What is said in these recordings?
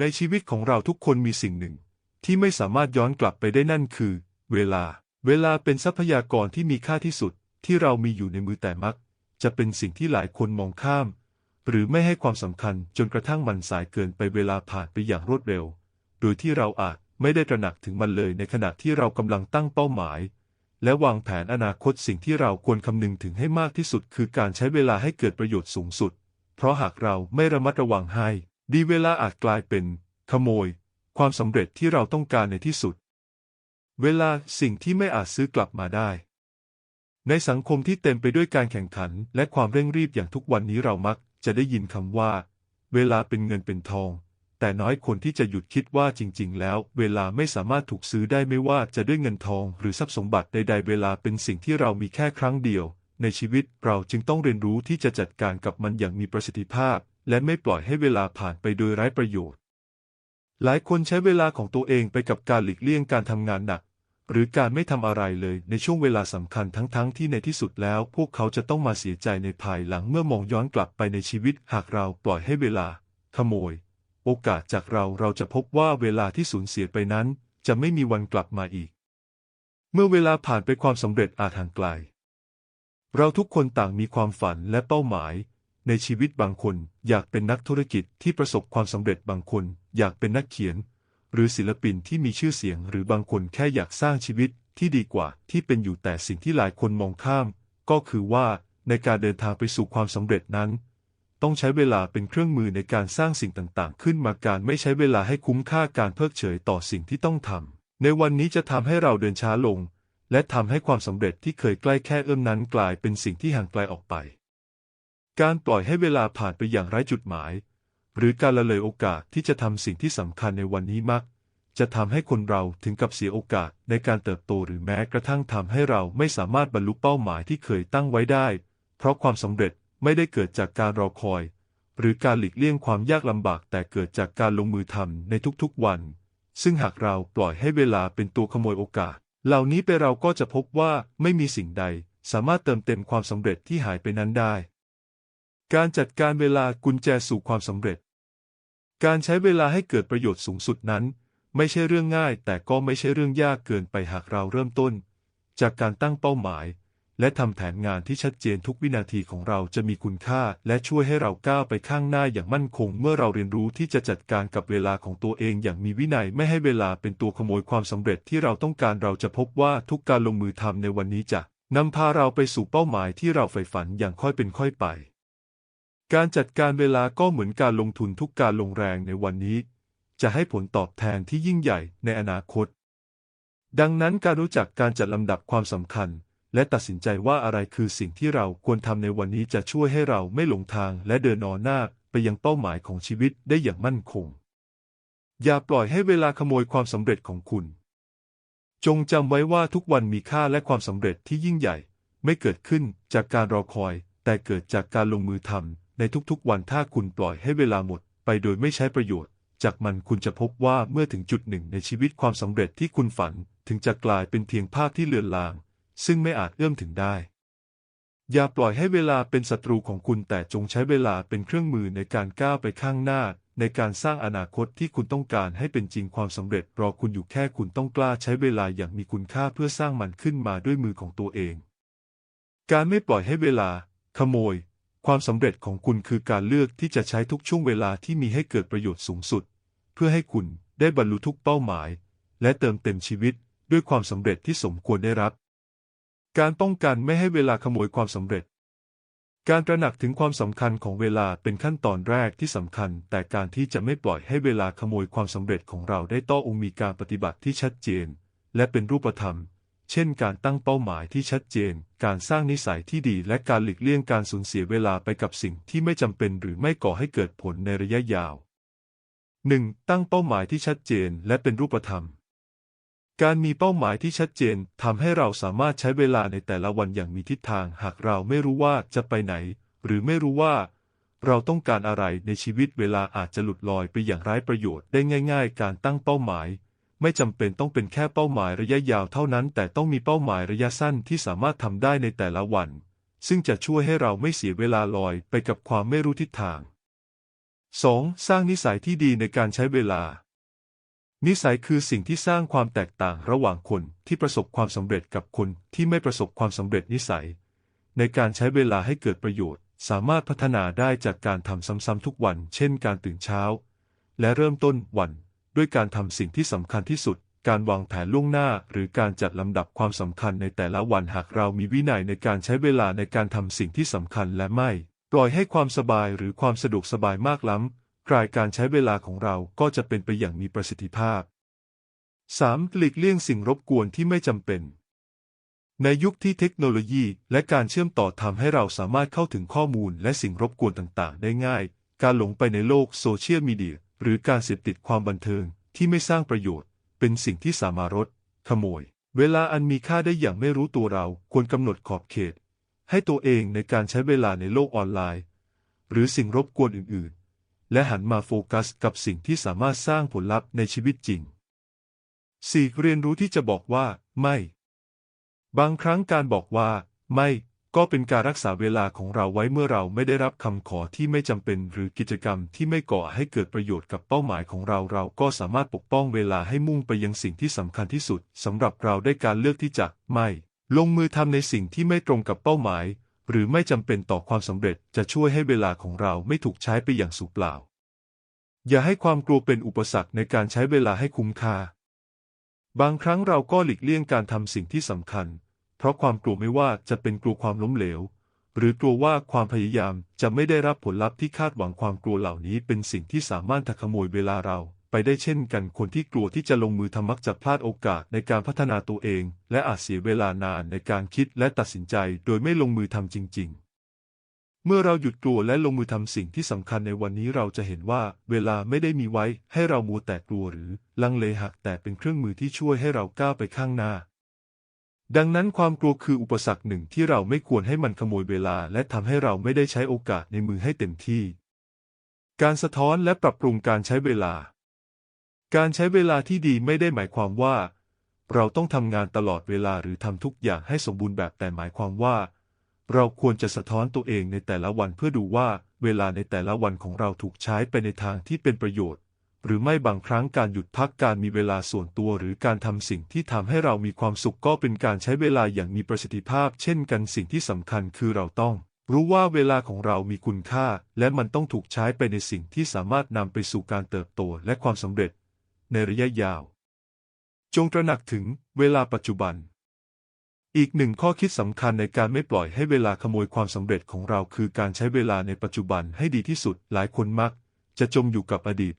ในชีวิตของเราทุกคนมีสิ่งหนึ่ง ที่ไม่สามารถย้อนกลับไปได้นั่นคือ เวลา เวลาเป็นทรัพยากรที่มีค่าที่สุด ที่เรามีอยู่ในมือแต่มัก จะเป็นสิ่งที่หลายคนมองข้าม หรือไม่ให้ความสำคัญจนกระทั่งมันสายเกินไปเวลาผ่านไปอย่างรวดเร็ว โดยที่เราอาจไม่ได้ตระหนักถึงมันเลยในขณะที่เรากำลังตั้งเป้าหมาย และวางแผนอนาคตสิ่งที่เราควรคำนึงถึงให้มากที่สุด คือการใช้เวลาให้เกิดประโยชน์สูงสุด เพราะหากเราไม่ระมัดระวังให้ ดีเวลาอาจกลายเป็น ขโมย ความสำเร็จที่เราต้องการในที่สุด เวลาสิ่งที่ไม่อาจซื้อกลับมาได้ ในสังคมที่เต็มไปด้วยการแข่งขันและความเร่งรีบอย่างทุกวันนี้เรามักจะได้ยินคำว่า เวลาเป็นเงินเป็นทอง แต่น้อยคนที่จะหยุดคิดว่าจริง ๆ แล้ว เวลาไม่สามารถถูกซื้อได้ไม่ว่าจะด้วยเงินทอง หรือทรัพย์สมบัติใด ๆ เวลาเป็นสิ่งที่เรามีแค่ครั้งเดียว ในชีวิตเราจึงต้องเรียนรู้ที่จะจัดการกับมันอย่างมีประสิทธิภาพ และไม่ปล่อยให้เวลาผ่านไปโดยไร้ประโยชน์ หลายคนใช้เวลาของตัวเองไปกับการหลีกเลี่ยงการทำงานหนัก หรือการไม่ทำอะไรเลยในช่วงเวลาสำคัญทั้งๆทที่ในที่สุดแล้ว พวกเขาจะต้องมาเสียใจในภายหลังเมื่อมองย้อนกลับไปในชีวิต หากเราปล่อยให้เวลา ขโมย โอกาสจากเราเราจะพบว่าเวลาที่สูญเสียไปนั้น จะไม่มีวันกลับมาอีก เมื่อเวลาผ่านไปความสำเร็จอาจห่างไกล เราทุกคนต่างมีความฝันและเป้าหมาย ในชีวิตบางคนอยากเป็นนักธุรกิจที่ประสบความสำเร็จบางคน อยากเป็นนักเขียน หรือศิลปินที่มีชื่อเสียง หรือบางคนแค่อยากสร้างชีวิตที่ดีกว่าที่เป็นอยู่แต่สิ่งที่หลายคนมองข้าม ก็คือว่าในการเดินทางไปสู่ความสำเร็จนั้น ต้องใช้เวลาเป็นเครื่องมือในการสร้างสิ่งต่างๆ ขึ้นมาการไม่ใช้เวลาให้คุ้มค่าการเพิกเฉยต่อสิ่งที่ต้องทำในวันนี้จะทำให้เราเดินช้าลง และทำให้ความสำเร็จที่เคยใกล้แค่เอื้อมนั้นกลายเป็นสิ่งที่ห่างไกลออกไป การปล่อยให้เวลาผ่านไปอย่างไร้จุดหมาย หรือการละเลยโอกาสที่จะทำสิ่งที่สำคัญในวันนี้มัก จะทำให้คนเราถึงกับเสียโอกาสในการเติบโตหรือแม้กระทั่งทำให้เราไม่สามารถบรรลุเป้าหมายที่เคยตั้งไว้ได้ เพราะความสำเร็จไม่ได้เกิดจากการรอคอย หรือการหลีกเลี่ยงความยากลำบากแต่เกิดจากการลงมือทำในทุกๆวัน ซึ่งหากเราปล่อยให้เวลาเป็นตัวขโมยโอกาส เหล่านี้ไปเราก็จะพบว่าไม่มีสิ่งใด สามารถเติมเต็มความสำเร็จที่หายไปนั้นได้ การจัดการเวลากุญแจสู่ความสำเร็จ การใช้เวลาให้เกิดประโยชน์สูงสุดนั้น ไม่ใช่เรื่องง่าย แต่ก็ไม่ใช่เรื่องยากเกินไปหากเราเริ่มต้น จากการตั้งเป้าหมาย และทำแผนงานที่ชัดเจนทุกวินาทีของเราจะมีคุณค่า และช่วยให้เราก้าวไปข้างหน้าอย่างมั่นคง เมื่อเราเรียนรู้ที่จะจัดการกับเวลาของตัวเองอย่างมีวินัยไม่ให้เวลาเป็นตัวขโมยความสำเร็จที่เราต้องการเราจะพบว่าทุกการลงมือทำในวันนี้จะนำพาเราไปสู่เป้าหมายที่เราใฝ่ฝันอย่างค่อยเป็นค่อยไป การจัดการเวลาก็เหมือนการลงทุนทุกการลงแรงในวันนี้ จะให้ผลตอบแทนที่ยิ่งใหญ่ในอนาคต ดังนั้นการรู้จักการจัดลำดับความสำคัญ และตัดสินใจว่าอะไรคือสิ่งที่เราควรทำในวันนี้จะช่วยให้เราไม่หลงทางและเดินนอหน้าไปยังเป้าหมายของชีวิตได้อย่างมั่นคง อย่าปล่อยให้เวลาขโมยความสำเร็จของคุณ จงจำไว้ว่าทุกวันมีค่าและความสำเร็จที่ยิ่งใหญ่ ไม่เกิดขึ้นจากการรอคอย แต่เกิดจากการลงมือทำ ในทุกๆวันถ้าคุณปล่อยให้เวลาหมดไปโดยไม่ใช้ประโยชน์ จากมันคุณจะพบว่าเมื่อถึงจุดหนึ่งในชีวิตความสำเร็จที่คุณฝันถึงจะกลายเป็นเพียงภาพที่เลือนลาง ซึ่งไม่อาจเอื้อมถึงได้ อย่าปล่อยให้เวลาเป็นศัตรูของคุณแต่จงใช้เวลาเป็นเครื่องมือในการก้าวไปข้างหน้า ในการสร้างอนาคตที่คุณต้องการให้เป็นจริงความสำเร็จรอคุณอยู่แค่คุณต้องกล้าใช้เวลาอย่างมีคุณค่าเพื่อสร้างมันขึ้นมาด้วยมือของตัวเอง การไม่ปล่อยให้เวลา ขโมย ความสำเร็จของคุณคือการเลือกที่จะใช้ทุกช่วงเวลาที่มีให้เกิดประโยชน์สูงสุด เพื่อให้คุณได้บรรลุทุกเป้าหมาย และเติมเต็มชีวิตด้วยความสำเร็จที่สมควรได้รับ การป้องกันไม่ให้เวลาขโมยความสำเร็จ การตระหนักถึงความสำคัญของเวลาเป็นขั้นตอนแรกที่สำคัญ แต่การที่จะไม่ปล่อยให้เวลาขโมยความสำเร็จของเราได้ต้องมีการปฏิบัติที่ชัดเจน และเป็นรูปธรรม เช่นการตั้งเป้าหมายที่ชัดเจน การสร้างนิสัยที่ดีและการหลีกเลี่ยงการสูญเสียเวลาไปกับสิ่งที่ไม่จำเป็นหรือไม่ก่อให้เกิดผลในระยะยาว 1. ตั้งเป้าหมายที่ชัดเจนและเป็นรูปธรรม การมีเป้าหมายที่ชัดเจนทำให้เราสามารถใช้เวลาในแต่ละวันอย่างมีทิศทาง หากเราไม่รู้ว่าจะไปไหน หรือไม่รู้ว่าเราต้องการอะไรในชีวิตเวลาอาจจะหลุดลอยไปอย่างไร้ประโยชน์ได้ง่าย ๆ การตั้งเป้าหมาย ไม่จำเป็นต้องเป็นแค่เป้าหมายระยะยาวเท่านั้น แต่ต้องมีเป้าหมายระยะสั้นที่สามารถทำได้ในแต่ละวัน ซึ่งจะช่วยให้เราไม่เสียเวลาลอยไปกับความไม่รู้ทิศทาง 2. สร้างนิสัยที่ดีในการใช้เวลา นิสัยคือสิ่งที่สร้างความแตกต่างระหว่างคนที่ประสบความสำเร็จกับคนที่ไม่ประสบความสำเร็จนิสัย ในการใช้เวลาให้เกิดประโยชน์ สามารถพัฒนาได้จากการทำซ้ำๆทุกวัน เช่น การตื่นเช้า และเริ่มต้นวัน ด้วยการทำสิ่งที่สำคัญที่สุด การวางแผนล่วงหน้า หรือการจัดลำดับความสำคัญในแต่ละวันหากเรามีวินัยในการใช้เวลาในการทำสิ่งที่สำคัญและไม่ ปล่อยให้ความสบายหรือความสะดวกสบายมากล้ำกลายการใช้เวลาของเราก็จะเป็นไปอย่างมีประสิทธิภาพ 3. หลีกเลี่ยงสิ่งรบกวนที่ไม่จำเป็น ในยุคที่เทคโนโลยี และการเชื่อมต่อทำให้เราสามารถเข้าถึงข้อมูลและสิ่งรบกวนต่างๆ ได้ง่าย การหลงไปในโลกโซเชียลมีเดีย หรือการเสพติดความบันเทิงที่ไม่สร้างประโยชน์ เป็นสิ่งที่สามารถขโมย เวลาอันมีค่าได้อย่างไม่รู้ตัวเราควรกำหนดขอบเขต ให้ตัวเองในการใช้เวลาในโลกออนไลน์ หรือสิ่งรบกวนอื่น ๆ และหันมาโฟกัสกับสิ่งที่สามารถสร้างผลลัพธ์ในชีวิตจริง 4. เรียนรู้ที่จะบอกว่า ไม่ บางครั้งการบอกว่า ไม่ ก็เป็นการรักษาเวลาของเราไว้เมื่อเราไม่ได้รับคำขอที่ไม่จำเป็น หรือกิจกรรมที่ไม่ก่อให้เกิดประโยชน์กับเป้าหมายของเรา เราก็สามารถปกป้องเวลาให้มุ่งไปยังสิ่งที่สำคัญที่สุดสำหรับเราได้การเลือกที่จะไม่ ลงมือทำในสิ่งที่ไม่ตรงกับเป้าหมาย หรือไม่จำเป็นต่อความสำเร็จจะช่วยให้เวลาของเราไม่ถูกใช้ไปอย่างสูญเปล่า อย่าให้ความกลัวเป็นอุปสรรคในการใช้เวลาให้คุ้มค่าบางครั้งเราก็หลีกเลี่ยงการทำสิ่งที่สำคัญ เพราะความกลัวไม่ว่าจะเป็นกลัวความล้มเหลว หรือกลัวว่าความพยายามจะไม่ได้รับผลลัพธ์ที่คาดหวังความกลัวเหล่านี้เป็นสิ่งที่สามารถทักขโมยเวลาเรา ไปได้เช่นกันคนที่กลัวที่จะลงมือทำมักจะพลาดโอกาสในการพัฒนาตัวเอง และอาจเสียเวลานานในการคิดและตัดสินใจโดยไม่ลงมือทำจริง ๆเมื่อเราหยุดกลัวและลงมือทำสิ่งที่สำคัญในวันนี้เราจะเห็นว่าเวลาไม่ได้มีไว้ให้เรามัวแต่กลัวหรือลังเลหักแต่เป็นเครื่องมือที่ช่วยให้เราก้าวไปข้างหน้า ดังนั้นความกลัวคืออุปสรรคหนึ่งที่เราไม่ควรให้มันขโมยเวลา และทำให้เราไม่ได้ใช้โอกาสในมือให้เต็มที่ การสะท้อนและปรับปรุงการใช้เวลา การใช้เวลาที่ดีไม่ได้หมายความว่า เราต้องทำงานตลอดเวลาหรือทำทุกอย่างให้สมบูรณ์แบบแต่หมายความว่า เราควรจะสะท้อนตัวเองในแต่ละวันเพื่อดูว่า เวลาในแต่ละวันของเราถูกใช้ไปในทางที่เป็นประโยชน์ หรือไม่บางครั้งการหยุดพักการมีเวลาส่วนตัวหรือการทำสิ่งที่ทำให้เรามีความสุขก็เป็นการใช้เวลาอย่างมีประสิทธิภาพ เช่นกันสิ่งที่สำคัญคือเราต้อง รู้ว่าเวลาของเรามีคุณค่า และมันต้องถูกใช้ไปในสิ่งที่สามารถนำไปสู่การเติบโตและความสำเร็จ ในระยะยาว จงตระหนักถึงเวลาปัจจุบัน อีกหนึ่งข้อคิดสำคัญในการไม่ปล่อยให้เวลาขโมยความสำเร็จของเราคือการใช้เวลาในปัจจุบันให้ดีที่สุดหลายคนมัก จะจมอยู่กับอดีต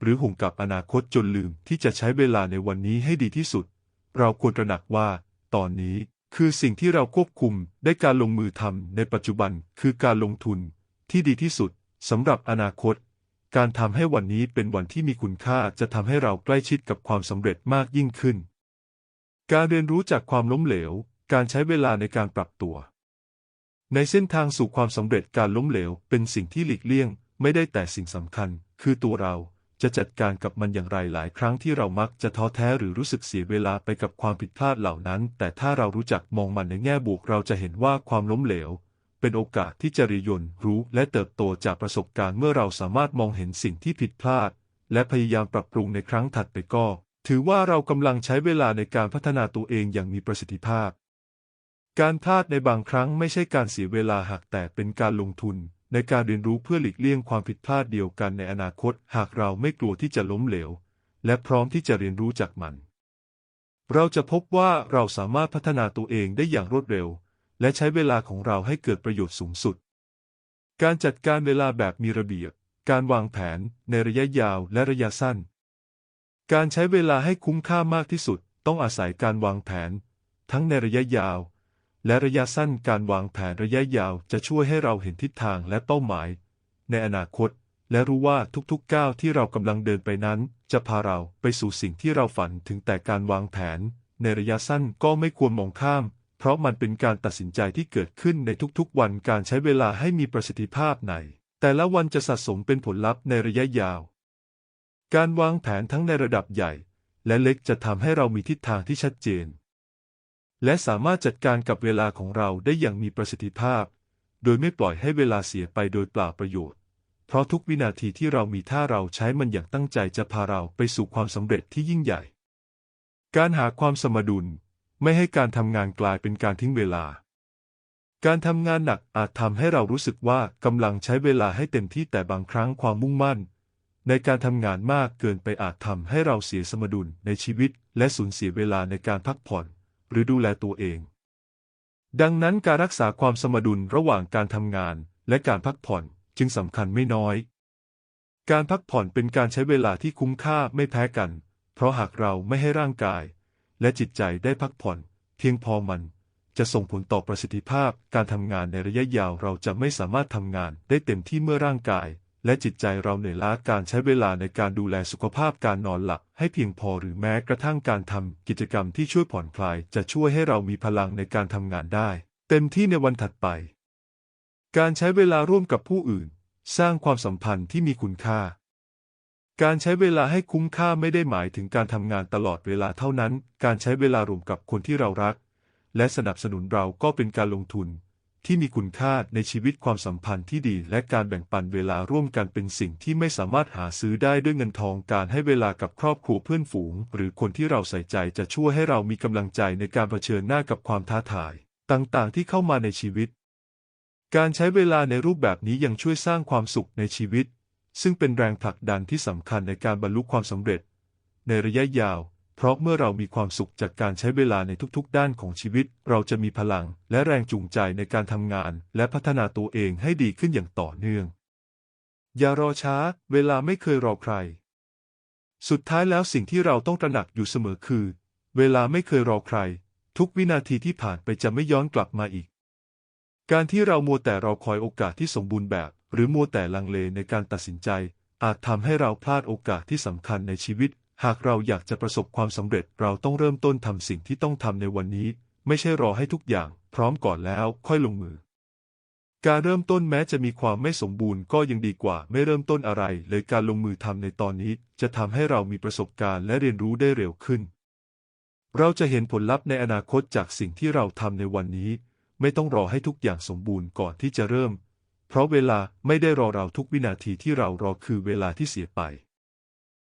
หรือห่วงกับอนาคตจนลืมที่จะใช้เวลาในวันนี้ให้ดีที่สุด เราควรตระหนักว่า ตอนนี้คือสิ่งที่เราควบคุมได้การลงมือทำในปัจจุบันคือการลงทุนที่ดีที่สุดสำหรับอนาคต การทำให้วันนี้เป็นวันที่มีคุณค่าจะทำให้เราใกล้ชิดกับความสำเร็จมากยิ่งขึ้น การเรียนรู้จากความล้มเหลว การใช้เวลาในการปรับตัว ในเส้นทางสู่ความสำเร็จการล้มเหลว เป็นสิ่งที่หลีกเลี่ยง ไม่ได้แต่สิ่งสำคัญ คือตัวเรา จะจัดการกับมันอย่างไรหลายครั้งที่เรามักจะท้อแท้หรือรู้สึกเสียเวลาไปกับความผิดพลาดเหล่านั้น แต่ถ้าเรารู้จักมองมันในแง่บวกเราจะเห็นว่าความล้มเหลว เป็นโอกาสที่จะเรียนรู้และเติบโตจากประสบการณ์เมื่อเราสามารถมองเห็นสิ่งที่ผิดพลาด และพยายามปรับปรุงในครั้งถัดไปก็ ถือว่าเรากำลังใช้เวลาในการพัฒนาตัวเองอย่างมีประสิทธิภาพ การพลาดในบางครั้งไม่ใช่การเสียเวลาหากแต่เป็นการลงทุน ในการเรียนรู้เพื่อหลีกเลี่ยงความผิดพลาดเดียวกันในอนาคต หากเราไม่กลัวที่จะล้มเหลว และพร้อมที่จะเรียนรู้จากมัน เราจะพบว่าเราสามารถพัฒนาตัวเองได้อย่างรวดเร็ว และใช้เวลาของเราให้เกิดประโยชน์สูงสุด การจัดการเวลาแบบมีระเบียบ การวางแผนในระยะยาวและระยะสั้น การใช้เวลาให้คุ้มค่ามากที่สุด ต้องอาศัยการวางแผน ทั้งในระยะยาว และระยะสั้นการวางแผนระยะยาวจะช่วยให้เราเห็นทิศทางและเป้าหมาย ในอนาคต และรู้ว่าทุกๆก้าวที่เรากำลังเดินไปนั้น จะพาเราไปสู่สิ่งที่เราฝันถึงแต่การวางแผน ในระยะสั้นก็ไม่ควรมองข้าม เพราะมันเป็นการตัดสินใจที่เกิดขึ้นในทุกๆ วันการใช้เวลาให้มีประสิทธิภาพในแต่ละวันจะสะสมเป็นผลลัพธ์ในระยะยาว การวางแผนทั้งในระดับใหญ่ และเล็กจะทำให้เรามีทิศทางที่ชัดเจน และสามารถจัดการกับเวลาของเราได้อย่างมีประสิทธิภาพ โดยไม่ปล่อยให้เวลาเสียไปโดยเปล่าประโยชน์ เพราะทุกวินาทีที่เรามีถ้าเราใช้มันอย่างตั้งใจจะพาเราไปสู่ความสำเร็จที่ยิ่งใหญ่ การหาความสมดุล ไม่ให้การทำงานกลายเป็นการทิ้งเวลา การทำงานหนักอาจทำให้เรารู้สึกว่ากำลังใช้เวลาให้เต็มที่แต่บางครั้งความมุ่งมั่น ในการทำงานมากเกินไปอาจทำให้เราเสียสมดุลในชีวิต และสูญเสียเวลาในการพักผ่อน หรือดูแลตัวเอง ดังนั้นการรักษาความสมดุลระหว่างการทำงานและการพักผ่อนจึงสำคัญไม่น้อย การพักผ่อนเป็นการใช้เวลาที่คุ้มค่าไม่แพ้กัน เพราะหากเราไม่ให้ร่างกาย และจิตใจได้พักผ่อน เพียงพอมันจะส่งผลต่อประสิทธิภาพการทำงานในระยะยาวเราจะไม่สามารถทำงานได้เต็มที่เมื่อร่างกาย และจิตใจเราเหนื่อยล้าการใช้เวลาในการดูแลสุขภาพการนอนหลับให้เพียงพอหรือแม้กระทั่งการทำกิจกรรมที่ช่วยผ่อนคลาย จะช่วยให้เรามีพลังในการทำงานได้ เต็มที่ในวันถัดไป การใช้เวลาร่วมกับผู้อื่น สร้างความสัมพันธ์ที่มีคุณค่า การใช้เวลาให้คุ้มค่าไม่ได้หมายถึงการทำงานตลอดเวลาเท่านั้น การใช้เวลาร่วมกับคนที่เรารัก และสนับสนุนเราก็เป็นการลงทุน ที่มีคุณค่าในชีวิตความสัมพันธ์ที่ดี และการแบ่งปันเวลาร่วมกันเป็นสิ่งที่ไม่สามารถหาซื้อได้ด้วยเงินทองการให้เวลากับครอบครัวเพื่อนฝูง หรือคนที่เราใส่ใจจะช่วยให้เรามีกำลังใจในการเผชิญหน้ากับความท้าทาย ต่างๆ ที่เข้ามาในชีวิต การใช้เวลาในรูปแบบนี้ยังช่วยสร้างความสุขในชีวิต ซึ่งเป็นแรงผลักดันที่สำคัญในการบรรลุความสำเร็จ ในระยะยาว เพราะเมื่อเรามีความสุขจากการใช้เวลาในทุกๆ ด้านของชีวิต เราจะมีพลังและแรงจูงใจในการทำงาน และพัฒนาตัวเองให้ดีขึ้นอย่างต่อเนื่อง อย่ารอช้า เวลาไม่เคยรอใคร สุดท้ายแล้วสิ่งที่เราต้องตระหนักอยู่เสมอคือ เวลาไม่เคยรอใคร ทุกวินาทีที่ผ่านไปจะไม่ย้อนกลับมาอีก การที่เรามัวแต่รอคอยโอกาสที่สมบูรณ์แบบ หรือมัวแต่ลังเลในการตัดสินใจ อาจทำให้เราพลาดโอกาสที่สำคัญในชีวิต หากเราอยากจะประสบความสำเร็จเราต้องเริ่มต้นทำสิ่งที่ต้องทำในวันนี้ ไม่ใช่รอให้ทุกอย่างพร้อมก่อนแล้วค่อยลงมือ การเริ่มต้นแม้จะมีความไม่สมบูรณ์ก็ยังดีกว่าไม่เริ่มต้นอะไร เลยการลงมือทำในตอนนี้ จะทำให้เรามีประสบการณ์และเรียนรู้ได้เร็วขึ้น เราจะเห็นผลลัพธ์ในอนาคตจากสิ่งที่เราทำในวันนี้ ไม่ต้องรอให้ทุกอย่างสมบูรณ์ก่อนที่จะเริ่ม เพราะเวลาไม่ได้รอเราทุกวินาทีที่เรารอคือเวลาที่เสียไป